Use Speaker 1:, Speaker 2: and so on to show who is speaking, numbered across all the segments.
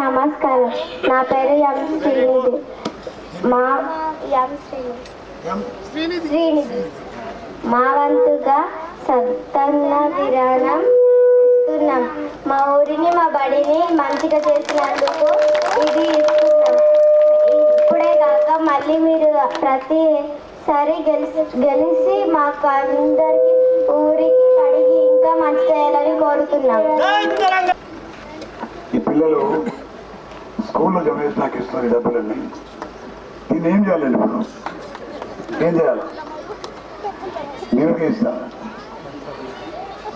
Speaker 1: నమస్కారం. నా పేరు ఎం శ్రీనిధి. మా ఎం శ్రీనిధి? శ్రీనిధి. మా వంతుగా సత్తన్న విరాణం ఇస్తున్నాం. మా ఊరిని మా బడిని మంచిగా చేసినందుకు ఇది మళ్ళీ మీరు ప్రతిసారి గెలిచి గెలిచి మాకు అందరికి ఊరికి అడిగి ఇంకా మంచి చేయాలని కోరుతున్నాం.
Speaker 2: ఈ పిల్లలు స్కూల్లో జమ చేసి నాకు ఇస్తున్నారు ఈ డబ్బులన్నీ. దీన్ని ఏం చేయాలండి ఇప్పుడు ఏం చేయాలి? మీరుకే ఇస్తా.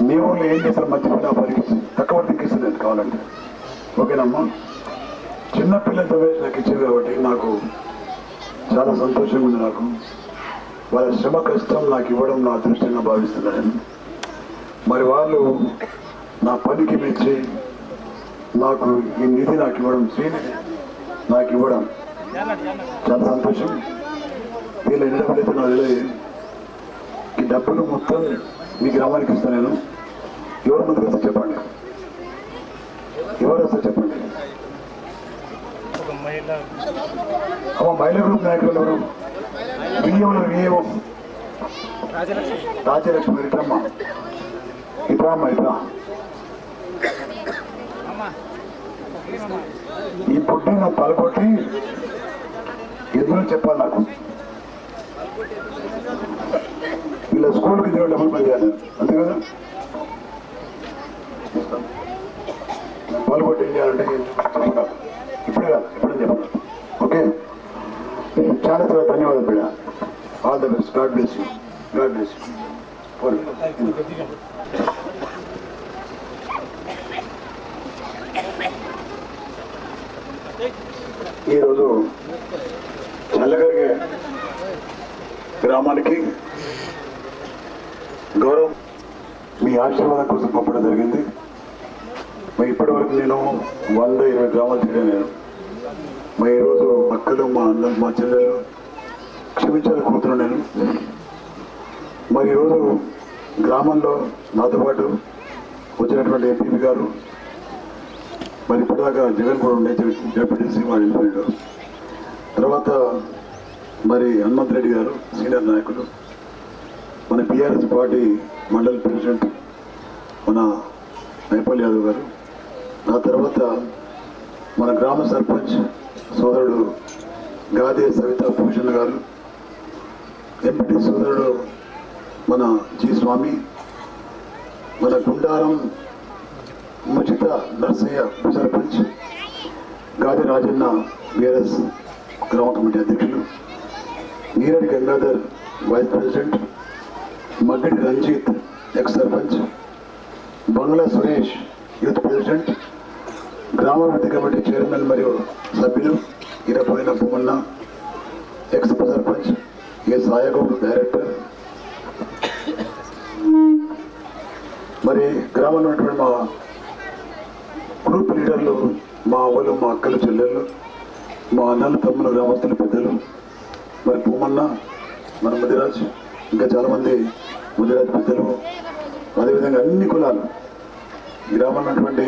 Speaker 2: మీ ఊర్లో ఏం చేస్తారు? మంచి పని పరిగించి తక్కువ పడికి కావాలంటే ఓకేనమ్మా. చిన్న పిల్లలతో వేసి నాకు ఇచ్చింది కాబట్టి నాకు చాలా సంతోషంగా ఉంది నాకు. వాళ్ళ శ్రమ కష్టం నాకు ఇవ్వడం నా అదృష్టంగా భావిస్తున్నాను. మరి వాళ్ళు నా పనికి మెచ్చి నాకు ఈ నిధి నాకు ఇవ్వడం శ్రీనిధి నాకు ఇవ్వడం చాలా సంతోషం. వీళ్ళు ఎన్ని డబ్బులు అయితే ఈ డబ్బులు మొత్తం మీ గ్రామానికి ఇస్తాను నేను. ఎవరు ముందుకు వస్తే చెప్పండి? ఎవరు వస్తే చెప్పండి? అమ్మ మహిళా గ్రూప్ నాయకులు ఎవరు? వియ్యంలో వియ్యం రాజలక్ష్మి ఇట్రమ్మ ఇట్రామ్మ ఇట్రా ఈ పుట్టిన పలకొట్టి ఎదురు చెప్పాలి నాకు. వీళ్ళ స్కూల్కి దేవుడు డబ్బులు పని చేయాలి అంతే కదా? పలకొట్టి ఏం చేయాలంటే చెప్పండి ఇప్పుడే కాదు ఇప్పుడే చెప్పండి ఓకే చాలా చాలా ధన్యవాదాలు బిడ్డ all the best God bless you God bless you ఈరోజు చల్లగరిగే గ్రామానికి గౌరవం మీ ఆశీర్వాదం కోసం పంపడం జరిగింది. మరి ఇప్పటి వరకు నేను వంద ఇరవై గ్రామాలు తిరిగాను. నేను మరి ఈరోజు అక్కలు మా అన్నలు మా చెల్లెలు క్షమించాలని కోరుతున్నాను మరి ఈరోజు గ్రామంలో నాతో పాటు వచ్చినటువంటి ఎంపీ గారు మరి ఇప్పటిదాకా జగన్ కూడా ఉండే డిప్యూటీసీ వాడు వెళ్ళిపోయాడు తర్వాత మరి హనుమంత్ రెడ్డి గారు సీనియర్ నాయకులు మన బీఆర్ఎస్ పార్టీ మండల్ ప్రెసిడెంట్ మన నైపాల్ యాదవ్ గారు ఆ తర్వాత మన గ్రామ సర్పంచ్ సోదరుడు గాదే సవితా భూషణ్ గారు ఎంపీటీ సోదరుడు మన జి స్వామి మన గుండారం ముచిత నర్సయ్య సర్పంచ్ గాది రాజన్న బీఆర్ఎస్ గ్రామ కమిటీ అధ్యక్షులు Neeradi Gangadhar vice president Maggadi Ranjith ex sarpanch Bangla Suresh youth president గ్రామాభివృద్ధి కమిటీ చైర్మన్ మరియు సభ్యులు ఇరపోయిన భూమన్న ఎక్స్ సర్పంచ్ మిస్ సాయగౌడ్ డైరెక్టర్ మరి గ్రామంలో ఉన్నటువంటి మా గ్రూప్ లీడర్లు మా అవ్వలు మా అక్కలు చెల్లెళ్ళు మా అన్నలు తమ్ములు గ్రామస్తులు పెద్దలు మరి భూమన్న మన ముదిరాజ్ ఇంకా చాలామంది ముదిరాజ్ పెద్దలు అదేవిధంగా అన్ని కులాలు గ్రామంలో ఉన్నటువంటి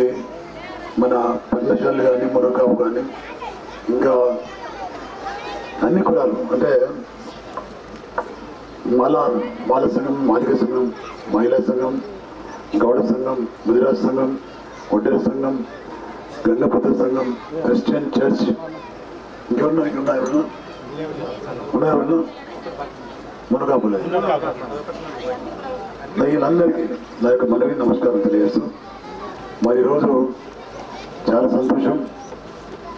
Speaker 2: మన పద్మశాలు కానీ మురకాపు కానీ ఇంకా అన్ని కులాలు అంటే మాల బాల సంఘం మాదిక సంఘం మహిళా సంఘం గౌడ సంఘం ముదిరాజ్ సంఘం ఒడ్డెర సంఘం గంగపుత్ర సంఘం క్రిస్టియన్ చర్చ్. ఇంకెవరన్నా ఇంకా ఉన్నాయి ఎవరన్నా? ఉన్నాయి ఎవరన్నా? మునగాపులే వీళ్ళందరికీ నా యొక్క మనవి నమస్కారం తెలియజేస్తూ మరి ఈరోజు చాలా సంతోషం.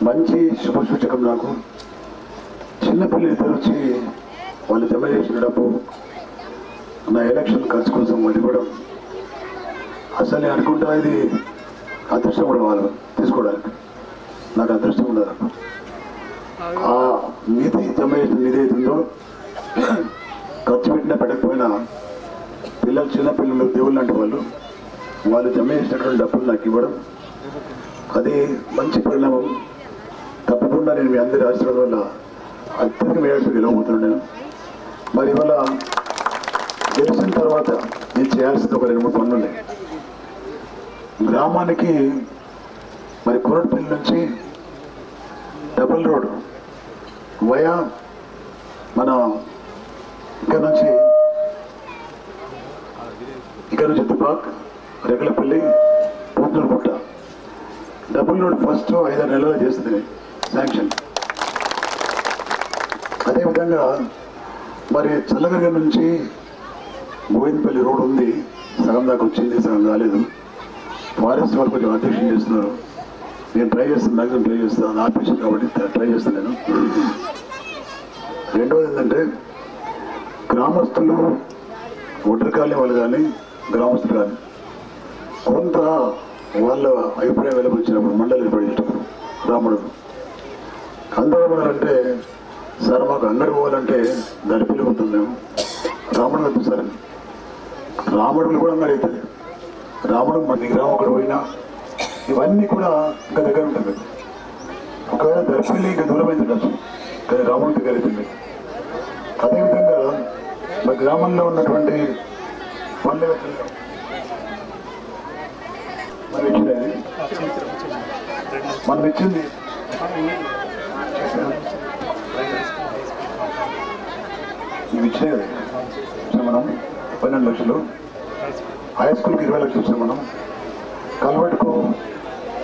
Speaker 2: మంచి శుభ సూచకం నాకు చిన్నపిల్లలు ఇద్దరు వచ్చి వాళ్ళు జమ చేసిన డబ్బు నా ఎలక్షన్ ఖర్చు కోసం అది ఇవ్వడం అసలు నేను అనుకుంటా ఇది అదృష్టం కూడా వాళ్ళు తీసుకోవడానికి. నాకు అదృష్టం ఉండదు. ఆ నిధి జమ చేసిన నిధి అవుతుందో ఖర్చు పెట్టినా పెట్టకపోయినా పిల్లలు చిన్న పిల్లలు దేవుళ్ళు లాంటి వాళ్ళు వాళ్ళు జమ చేసినటువంటి డబ్బులు నాకు ఇవ్వడం. అది మంచి పరిణామం. తప్పకుండా నేను మీ అందరి ఆశీర్వాదం వల్ల అత్యధిక మేరకు గెలవబోతున్నాను నేను. మరి ఇవాళ గెలిచిన తర్వాత నేను చేయాల్సింది ఒక రెండు మూడు పనులు ఉన్నాయి. గ్రామానికి మరి కురట్పల్లి నుంచి డబుల్ రోడ్ వయా మన ఇక్కడ నుంచి ఇక్కడ నుంచి తుపాక్ రెగలపల్లి పూతూరుపుట్ట డబుల్ రోడ్ ఫస్ట్ ఐదారు నెలలు చేస్తుంది శాంక్షన్. అదేవిధంగా మరి చల్లగర్గ నుంచి గోవిందపల్లి రోడ్ ఉంది. సగం దాకా వచ్చింది సగం కాలేదు ఫారెస్ట్ వాళ్ళు కొంచెం అధ్యక్షం చేస్తున్నారు. నేను ట్రై చేస్తాను మ్యాక్సిమం ట్రై చేస్తాను. ఆఫీసర్ కాబట్టి ట్రై చేస్తాను నేను రెండవది ఏంటంటే గ్రామస్తులు ఒడ్డరి కాలనీ వాళ్ళు కానీ గ్రామస్తులు కానీ కొంత వాళ్ళ అభిప్రాయం వెలువచ్చినప్పుడు మండలి ఏర్పడేటప్పుడు రాముడు. అందరూ ఏమన్నారంటే సార్ మాకు అంగడి పోవాలంటే గడిపిలు ఉంటుందేమో ఉంటుంది మేము. రాముడు వద్దు సార్. అని. కూడా అంగడి అవుతుంది రాముడు మంది గ్రామం అక్కడ పోయినా ఇవన్నీ కూడా ఇంకా దగ్గర ఉంటుంది ఒకవేళ దర్శనం ఇంకా దూరమైంది ఉండొచ్చు కానీ రాముడి దగ్గర అవుతుంది అదేవిధంగా మా గ్రామంలో ఉన్నటువంటి పల్లె మనం ఇచ్చింది మనం ఇచ్చింది? కదా ఇచ్చాం మనం పన్నెండు లక్షలు. హై స్కూల్కి ఇరవై లక్షలు మనం కల్వర్ట్కు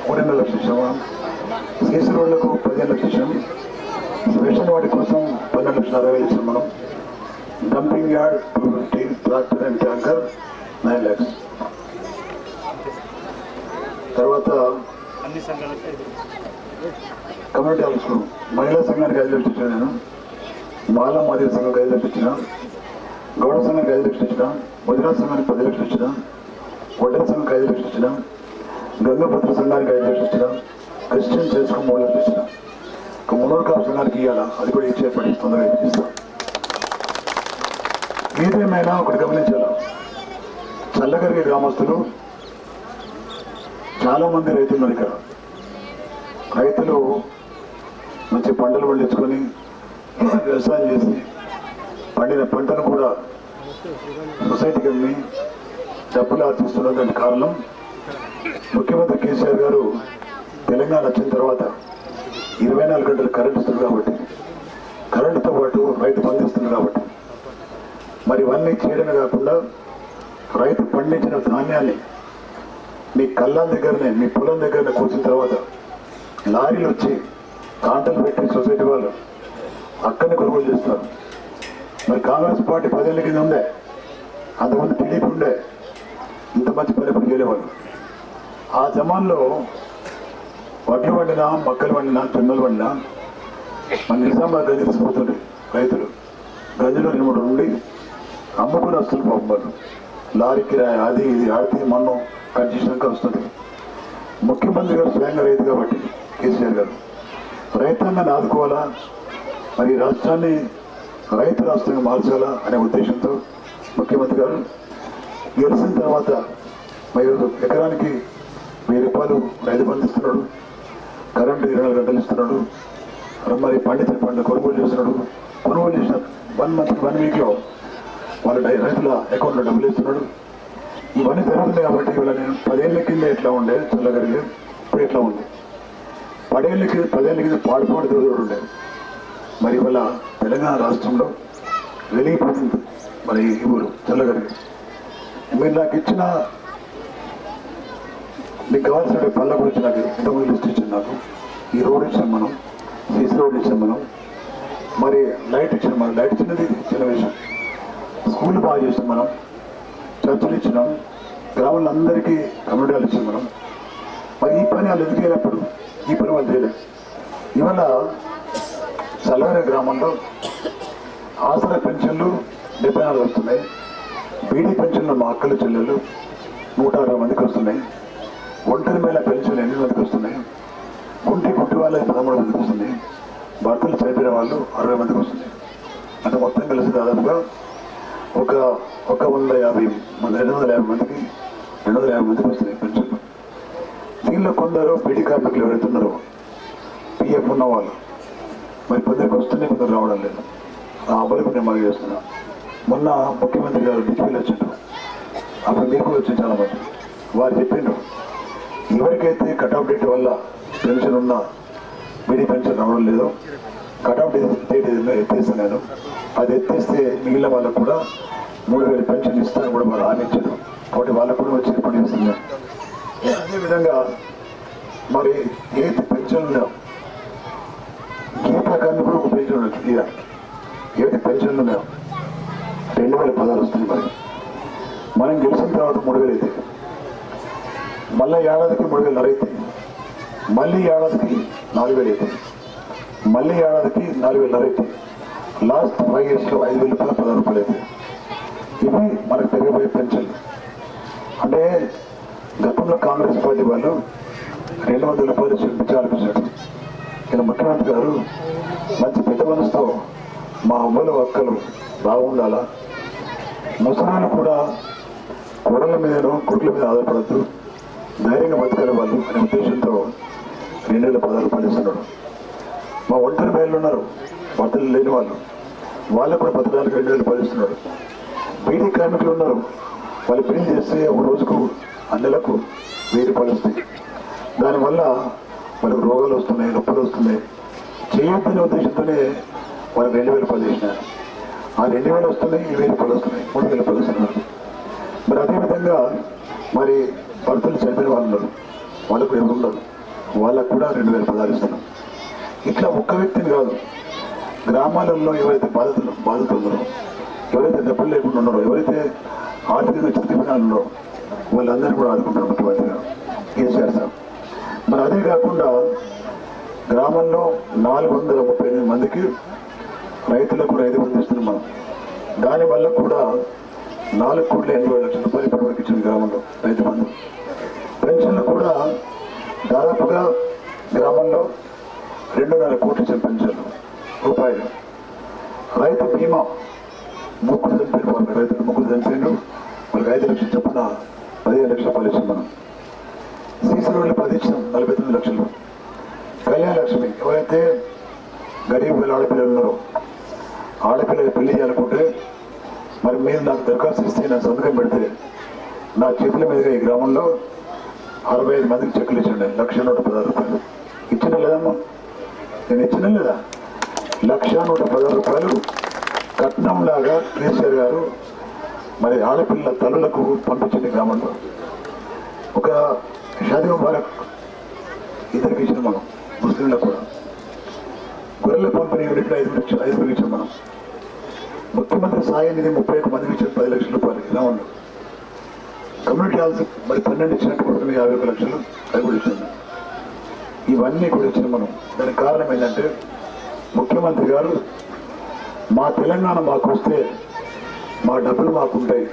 Speaker 2: మూడున్నర లక్షలు మనం సీసీ రోడ్లకు పదిహేను లక్షలు ఇచ్చాం స్పెషల్ వాటి కోసం పన్నెండు లక్షల అరవై వేలు మనం dumping yard two fifty tractor and tanker nine lakhs తర్వాత కమ్యూనిటీ స్కూల్ మహిళా సంఘానికి ఇచ్చాను నేను బాల మాదిరి సంఘం ఐదు లక్షలు ఇచ్చిన గౌడ సంఘానికి ఐదు లక్షలు ఇచ్చిన వదినా సంఘానికి పది లక్షలు ఇచ్చిన ఒడ్డల సంఘానికి ఐదు లక్షలు ఇచ్చిన గంగపత్ర సంఘానికి ఐదు లక్షలు ఇచ్చిన క్రిస్టియన్ చేసుకు మూడు లక్షలు ఇచ్చిన. ఒక మునూరు కాపు సంఘానికి ఇవ్వాలా అది కూడా ఇచ్చే పని తొందరగా ఇప్పిస్తాం ఏదేమైనా ఒకటి గమనించాలా? చల్లగరిగే గ్రామస్తులు చాలామంది రైతులు ఉన్నారు ఇక్కడ. రైతులు మంచి పంటలు పండించుకొని వ్యవసాయం చేసి పండిన పంటను కూడా సొసైటీకి అమ్మి డబ్బులు ఆర్జిస్తున్నదానికి కారణం ముఖ్యమంత్రి కేసీఆర్ గారు తెలంగాణ వచ్చిన తర్వాత ఇరవై నాలుగు గంటలు కరెంట్ ఇస్తుంది కాబట్టి కరెంటుతో పాటు రైతు పండిస్తుంది కాబట్టి మరి ఇవన్నీ చేయడమే కాకుండా రైతు పండించిన ధాన్యాన్ని మీ కళ్ళ దగ్గరనే మీ పొలం దగ్గరనే కూర్చున్న తర్వాత లారీలు వచ్చి కాంటలు పెట్టి సొసైటీ వాళ్ళు అక్కడనే కొనుగోలు చేస్తారు మరి కాంగ్రెస్ పార్టీ పదేళ్ళ కింద ఉండే అంతకుముందు టీడీపీ ఉండే ఇంత మంచి పని ఎప్పుడు చేయలేవాళ్ళు. ఆ జమాన్లో వడ్లు వండినా మక్కలు వండినా జొన్నలు వండినా మన నిజామాబాద్ గది తీసుకుపోతుండే రైతులు. గదిలో రెండు మూడు ఉండి అమ్ముకుని వస్తుంది పాపం వాళ్ళు. లారీ కిరాయి అది ఇది ఆడితే మన్ను కట్ చేసినాక వస్తుంది. ముఖ్యమంత్రి గారు స్వయంగా రైతు కాబట్టి కేసీఆర్ గారు. రైతాంగాన్ని ఆదుకోవాలా? మరి ఈ రాష్ట్రాన్ని రైతు రాష్ట్రంగా మార్చాలా అనే ఉద్దేశంతో ముఖ్యమంత్రి గారు గెలిచిన తర్వాత మీరు ఎకరానికి వెయ్యి రూపాయలు రైతు బంధు ఇస్తున్నాడు కరెంటు ఇరవై నాలుగు గంటలు ఇస్తున్నాడు మరి పండించిన పంట కొనుగోలు చేస్తున్నాడు కొనుగోలు చేసిన వన్ మంత్ వన్ వీక్లో వాళ్ళ రైతుల అకౌంట్లో డబ్బులు ఇస్తున్నాడు. ఇవన్నీ జరుగుతున్నాయి కాబట్టి ఇవాళ నేను పదేళ్ళ కింద ఎట్లా ఉండే చల్లగరిగి ఇప్పుడు ఎట్లా ఉంది? పదేళ్ళ కింద పదేళ్ళ కింద పాడు తిరుగుతుండే మరి ఇవాళ తెలంగాణ రాష్ట్రంలో వెలిగిపోతుంది మరి ఈ ఊరు చల్లగరిగి మీరు నాకు ఇచ్చిన మీకు కావాల్సిన పళ్ళ గురించి నాకు ఇంతకుముందు లిస్ట్ ఇచ్చింది నాకు ఈ రోడ్ ఇచ్చాం మనం సీసీ రోడ్ ఇచ్చాం మనం. మరి లైట్ ఇచ్చాం మనం. లైట్ ఇచ్చినది చిన్న విషయం. స్కూల్ బాగా చేసాం మనం. చర్చలు ఇచ్చినాం. గ్రామాలందరికీ కమ్యూనిటీలు ఇచ్చాం మనం. మరి ఈ పని వాళ్ళు ఎందుకు చేయనప్పుడు ఈ పని వాళ్ళు చేయలేదు. ఇవాళ సలవర గ్రామంలో ఆసరా పెన్షన్లు డెబ్బై నాలుగు వస్తున్నాయి. బీడీ పెన్షన్లు మా అక్కలు చెల్లెలు నూట అరవై మందికి వస్తున్నాయి. ఒంటరి మేళ పెన్షన్లు ఎనిమిది మందికి వస్తున్నాయి. కుంటి గుట్టి వాళ్ళకి పదమూడు మందికి వస్తున్నాయి. భర్తలు చనిపోయిన వాళ్ళు అరవై మందికి వస్తున్నాయి. అంటే మొత్తం కలిసి దాదాపుగా ఒక ఒక వంద యాభై మంది రెండు వందల యాభై మందికి రెండు వందల యాభై మందికి వస్తున్నాయి పెన్షన్లు. దీనిలో కొందరు బీడీ కార్మికులు ఎవరైతే ఉన్నారో పిఎఫ్ ఉన్న వాళ్ళు మరి కొందరికి వస్తున్నాయి కొందరు రావడం లేదు. ఆ అమలుకు నేను మనవి చేస్తున్నా. మొన్న ముఖ్యమంత్రి గారు దిక్కులు వచ్చిండ్రు. అప్పుడు మీరు కూడా వచ్చి చాలా మంది. వారు చెప్పిండ్రు ఎవరికైతే కటాఫ్ డేట్ వల్ల పెన్షన్ ఉన్నా మీడి పెన్షన్ రావడం లేదు. కటాఫ్ డేట్ ఎత్తేస్తాను నేను అది ఎత్తేస్తే మిగిలిన వాళ్ళకు కూడా మూడు వేలు పెన్షన్ ఇస్తాను కూడా వారు హామీ కాబట్టి వాళ్ళకు కూడా వచ్చి పని చేస్తున్నాయి అదేవిధంగా మరి ఏది పెన్షన్ ఉన్నాయో గీతా కూడా ఉపయోగించడం పెన్షన్ ఏది పెన్షన్లు ఉన్నాయో రెండు వేల పదాలు వస్తుంది మరి మనం గెలిచిన తర్వాత మూడు వేలు అయితే మళ్ళీ ఏడాదికి మూడు వేలు అయితే మళ్ళీ ఏడాదికి నాలుగు వేలు అయితే మళ్ళీ ఏడాదికి నాలుగు వేలు అయితే లాస్ట్ ఫైవ్ ఇయర్స్లో ఐదు వేల రూపాయలు పదహారు రూపాయలు అయితే ఇవి మనకు పెరిగిపోయే పెన్షన్లు అంటే గతంలో కాంగ్రెస్ పార్టీ వాళ్ళు రెండు వందల రూపాయలు చూపించి నేను ముఖ్యమంత్రి గారు మంచి పెద్ద మనసుతో మా అమ్మల అక్కలు బాగుండాలా? ముసలాలు కూడా కూరల మీదనో కుట్ల మీద ఆధారపడద్దు. ధైర్యంగా బతకాలి వాళ్ళు అనే ఉద్దేశంతో రెండు వేల పదహారు మా ఒంటరి మేళ్ళు ఉన్నారు. భర్తలు లేని వాళ్ళు. వాళ్ళు కూడా బతకడానికి రెండు వేలు రూపాయలు బీడీ కార్మికులు ఉన్నారు. వాళ్ళు పెళ్ళి చేస్తే ఒక రోజుకు అన్నెలకు వెయ్యి రూపాయలు వస్తాయి. దానివల్ల వాళ్ళకు రోగాలు వస్తున్నాయి నొప్పులు వస్తున్నాయి. చేయొద్దనే ఉద్దేశంతోనే వాళ్ళకి రెండు వేల రూపాయలు చేసినారు. ఆ రెండు వేలు వస్తున్నాయి ఈ వేలు రూపాయలు వస్తున్నాయి మూడు వేల రూపాయలు వస్తున్నారు. మరి అదేవిధంగా మరి భర్తలు చనిపోయిన వాళ్ళు ఉన్నారు. వాళ్ళకు ఎవరు ఉన్నారు. వాళ్ళకు కూడా రెండు వేల పదాలు ఇస్తున్నాం ఇట్లా ఒక్క వ్యక్తిని కాదు గ్రామాలలో ఎవరైతే బాధితులు బాధితులు ఎవరైతే డబ్బులు లేకుండా ఉన్నారో ఎవరైతే ఆర్థికంగా చిత్తిపినాలు ఉన్నారో వాళ్ళందరూ కూడా ఆదుకుంటారు ముఖ్యమంత్రి గారు. కేసీఆర్ సార్. మరి అదే కాకుండా గ్రామంలో నాలుగు వందల ముప్పై ఎనిమిది మందికి రైతులకు రైతు బంధు మనం. దానివల్ల కూడా నాలుగు కోట్ల ఎనభై లక్షల రూపాయలు ఇప్పటివరకు ఇచ్చింది గ్రామంలో రైతు బంధు పెన్షన్లు కూడా దాదాపుగా గ్రామంలో రెండున్నర కోట్లు ఇచ్చిన పెన్షన్లు రూపాయలు. రైతు బీమా ముగ్గురు చనిపోయిన రైతులు ముగ్గురు చనిపోయిన వాళ్ళకి ఐదు లక్షలు చొప్పున పదిహేను లక్షల రూపాయలు ఇచ్చాం మనం. సీసీ ప్రదీక్షణ నలభై తొమ్మిది లక్షలు. కళ్యాణ లక్ష్మి ఎవరైతే గరీబ్ పిల్లలు ఆడపిల్లలు ఉన్నారో ఆడపిల్లలు పెళ్ళి చేయాలనుకుంటే మరి మీరు నాకు దరఖాస్తు ఇస్తే నా సంతకం పెడితే నా చేతుల మీదుగా ఈ గ్రామంలో అరవై ఐదు మందికి చెక్కులు ఇచ్చండి లక్ష నూట పదహారు రూపాయలు. ఇచ్చిన లేదమ్మా నేను ఇచ్చిన లేదా? లక్ష నూట పదహారు రూపాయలు కట్నం లాగా కేసీఆర్ గారు మరి ఆడపిల్ల తల్లులకు పంపించింది గ్రామంలో. ఒక షాది ముబారక్. ఇద్దరికి ఇచ్చిన మనం. ముస్లింలకు కూడా. గొర్రెల పంపిణీ యూనిట్లు ఐదు లక్షలు ఐదుగురికి ఇచ్చాం మనం. ముఖ్యమంత్రి సాయం నిధి ముప్పై ఒక్క మందికి ఇచ్చారు పది లక్షల రూపాయలు. ఇలా ఉన్నాం. కమ్యూనిటీ హాల్స్ మరి పన్నెండు ఇచ్చినట్టు కొడుకుని యాభై ఒక లక్షలు అది కూడా ఇచ్చింది ఇవన్నీ కూడా ఇచ్చిన మనం. దానికి కారణం ఏంటంటే ముఖ్యమంత్రి గారు మా తెలంగాణ మాకు వస్తే మా డబ్బులు మాకుంటాయి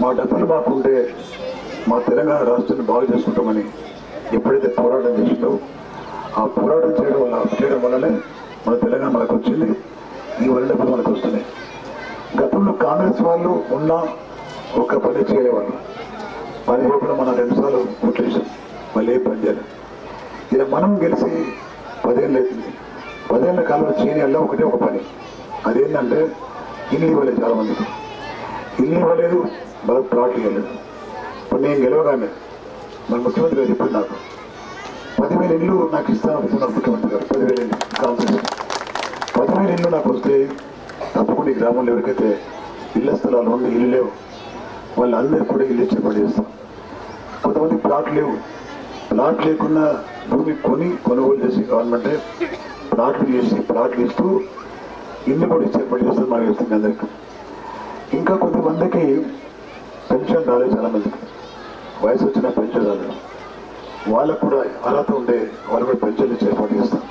Speaker 2: మా డబ్బులు మాకుంటే మా తెలంగాణ రాష్ట్రాన్ని బాగు చేసుకుంటామని ఎప్పుడైతే పోరాటం చేసిందో ఆ పోరాటం చేయడం వల్ల చేయడం వల్లనే మన తెలంగాణ మనకు వచ్చింది. ఈ వరల్డ్ డబ్బులు మనకు వస్తున్నాయి గతంలో కాంగ్రెస్ వాళ్ళు ఉన్న ఒక పని చేయేవాళ్ళు పని చేయకుండా మనం రెండుసార్లు ఓట్లేసాం మళ్ళీ ఏ పని చేయాలి ఇలా మనం గెలిచి పదేళ్ళు అవుతుంది. పదేళ్ళ కాలంలో చేయని ఒకటే ఒక పని. అదేంటంటే ఇల్లు ఇవ్వలేదు చాలామందికి. ఇల్లు ఇవ్వలేదు మనకు ప్లాట్లు ఇవ్వలేదు. మరి నేను గెలవగానే మన ముఖ్యమంత్రి గారు చెప్పింది నాకు. పదివేల ఇల్లు నాకు ఇస్తాను అనుకున్నారు ముఖ్యమంత్రి గారు. పదివేల ఇల్లు కాన్సెస్ పదివేల ఇల్లు నాకు వస్తే తప్పకుండా ఈ గ్రామంలో ఎవరికైతే ఇళ్ళ స్థలాలు ఉండి ఇల్లు లేవు వాళ్ళందరికీ కూడా ఇల్లు ఇచ్చే పని చేస్తాం. కొంతమంది ప్లాట్ లేవు. ప్లాట్ లేకుండా భూమి కొని కొనుగోలు చేసి గవర్నమెంటే ప్లాట్లు చేసి ప్లాట్లు ఇస్తూ ఇల్లు కూడా ఇచ్చే పని చేస్తుంది మనకి ఇస్తుంది అందరికీ. ఇంకా కొంతమందికి పెన్షన్ రాలేదు చాలామందికి. వయసు వచ్చిన పెన్షన్ రాలేదు వాళ్ళకు కూడా అర్హత ఉండే వాళ్ళు కూడా పెన్షన్లు ఇచ్చే ఏర్పాటు చేస్తాం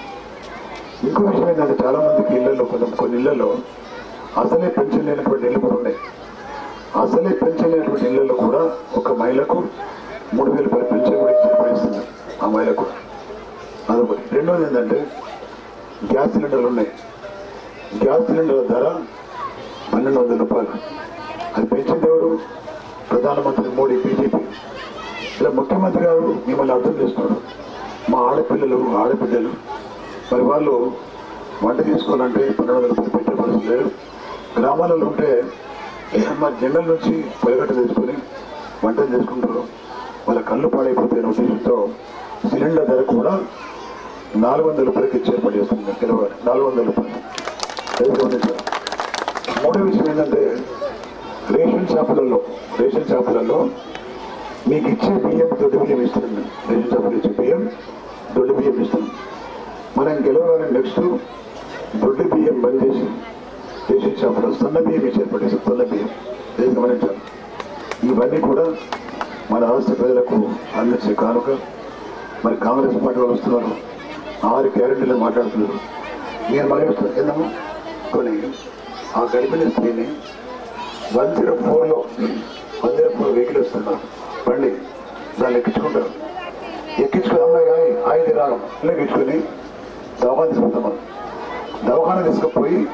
Speaker 2: ఇంకో విషయం ఏంటంటే చాలామందికి ఇళ్ళలో కొంత కొన్ని ఇళ్ళలో అసలే పెన్షన్ లేనటువంటి ఇళ్ళు కూడా ఉన్నాయి. అసలే పెన్షన్ లేనటువంటి ఇళ్ళలో కూడా ఒక మహిళకు మూడు వేల పది పెన్షన్ కూడా ఇచ్చే ఆ మహిళకు. అదొకటి. రెండోది ఏంటంటే గ్యాస్ సిలిండర్లు ఉన్నాయి. గ్యాస్ సిలిండర్ల ధర పన్నెండు వందల రూపాయలు. అది పెంచింది ఎవరు? ప్రధానమంత్రి మోడీ బీజేపీ. ఇలా ముఖ్యమంత్రి గారు మిమ్మల్ని అర్థం చేస్తున్నాడు మా ఆడపిల్లలు ఆడబిడ్డలు మరి వాళ్ళు వంట చేసుకోవాలంటే పన్నెండు వందల రూపాయలు పెట్టే లేదు. గ్రామాలలో ఉంటే మరి జంగల్ నుంచి పొలగట్ట తెచ్చుకొని వంటలు చేసుకుంటారు. వాళ్ళ కళ్ళు పాడైపోతే ఉద్దేశంతో సిలిండర్ ధర కూడా నాలుగు వందల రూపాయలకి ఇచ్చి చేస్తుంది నాలుగు వందల రూపాయలు. మూడో విషయం ఏంటంటే షాపులలో రేషన్ షాపులలో మీకు ఇచ్చే బియ్యం దొడ్డు బియ్యం ఇస్తుంది రేషన్ షాపులు ఇచ్చే బియ్యం దొడ్డు బియ్యం ఇస్తుంది మనం గెలవాలని నెక్స్ట్ దొడ్డు బియ్యం బంద్ చేసి రేషన్ షాపులో సన్న బియ్యం ఇచ్చారు ఏర్పడేసి సన్న బియ్యం. ఇది గమనించాలి. ఇవన్నీ కూడా మన రాష్ట్ర ప్రజలకు అందించే కానుక. మరి కాంగ్రెస్ పార్టీ వాళ్ళు వస్తున్నారు. ఆరు గ్యారెంటీలు మాట్లాడుతున్నారు. నేను మళ్ళీ వస్తాను. ఏందమ్మా? కొన్ని ఆ గడిపిన స్త్రీని వన్ జీరో ఫోర్లో వన్ జీరో ఫోర్ వెహికల్ వస్తున్నారు బండి దాన్ని ఎక్కించుకుంటారు. ఎక్కించుకుని అమ్మాయి ఆయి ఆయుధ రాగం ఎక్కించుకొని దవాఖాన తీసుకుంటాం మనం. దవాఖాన తీసుకుపోయి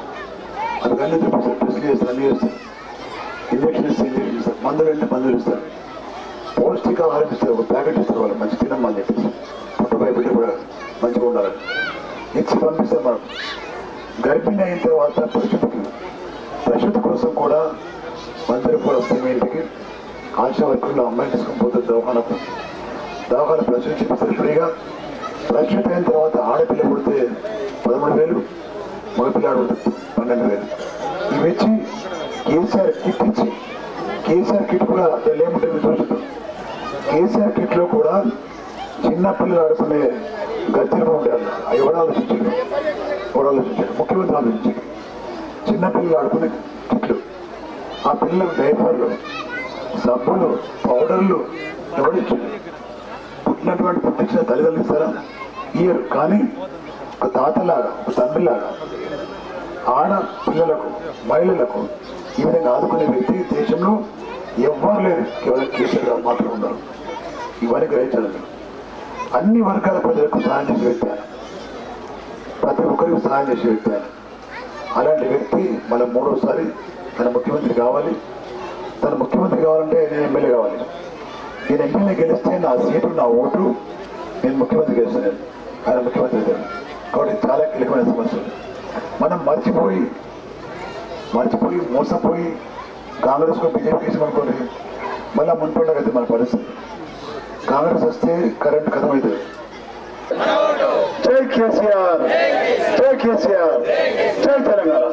Speaker 2: అది అన్ని చూపిస్తారు. టెస్ట్లు చేస్తారు అన్ని చేస్తారు. ఇంజక్షన్ ఇస్తే ఇంజక్షన్ ఇస్తారు. మందులు అంటే మందులు ఇస్తారు. పౌష్టికాహారం ఇస్తారు. ఒక ప్యాకెట్ ఇస్తారు వాళ్ళు. మంచి తినమ్మని చెప్పేసి. పుట్టపై బిడ్డ కూడా మంచిగా ఉండాలని. ఇచ్చి పంపిస్తాం మనం. గర్భిణి అయిన తర్వాత ప్రసూతికి ప్రసూతి కోసం కూడా మంత్రి కూడా వస్తే మీ ఇంటికి ఆశా వర్కుల్లో అమ్మాయిని తీసుకొని పోతుంది దవాఖానకు. దవాఖాన ప్రశ్న చూపిస్తారు ఫ్రీగా ప్రశ్న అయిన తర్వాత ఆడపిల్ల పుడితే పదమూడు వేలు మగపిల్లాడు పుడితే పన్నెండు వేలు. ఇవి ఇచ్చి కేసీఆర్ కిట్ ఇచ్చి కేసీఆర్ కిట్ కూడా దాన్ని చూస్తుంది కేసీఆర్ కిట్లో కూడా చిన్న పిల్లలు ఆడుకునే గద్దెలు ఉంటారు అవి ఎవడ ఆలోచించారు? ఎవరు ఆలోచించారు? ముఖ్యమంత్రి ఆలోచించారు. చిన్నపిల్లలు ఆడుకునే కిట్లు. ఆ పిల్లలకు డైపర్లు సబ్బులు పౌడర్లు ఎవరిచ్చారు పుట్టినటువంటి పుట్టించిన తల్లిదండ్రులు ఇస్తారా? ఇయ్యరు. కానీ ఒక తాతలాగా ఒక తండ్రిలాగా ఆడ పిల్లలకు మహిళలకు ఈ విధంగా ఆదుకునే వ్యక్తి దేశంలో ఎవ్వరు లేరు. కేవలం కేసీఆర్ గారు మాత్రం ఉన్నారు. ఇవన్నీ గ్రహించాలి అన్ని వర్గాల ప్రజలకు సహాయం చేసే వ్యక్తి ఆయన. ప్రతి ఒక్కరికి సహాయం చేసే వ్యక్తి ఆయన. అలాంటి వ్యక్తి మనం మూడోసారి తన ముఖ్యమంత్రి కావాలి. తన ముఖ్యమంత్రి కావాలంటే నేను ఎమ్మెల్యే కావాలి. నేను ఎమ్మెల్యే గెలిస్తే నా సీటు నా ఓటు నేను ముఖ్యమంత్రి గెలుస్తాను. ఆయన ముఖ్యమంత్రి కాబట్టి చాలా కీలకమైన సమస్య మనం మర్చిపోయి మర్చిపోయి మోసపోయి కాంగ్రెస్కు బీజేపీ అనుకోండి మళ్ళీ మున్పండగ అయితే మన పరిస్థితి. కాంగ్రెస్ వస్తే కరెంట్ కథమవుతుంది జై కేసీఆర్! జై కేసీఆర్! జై తెలంగాణ!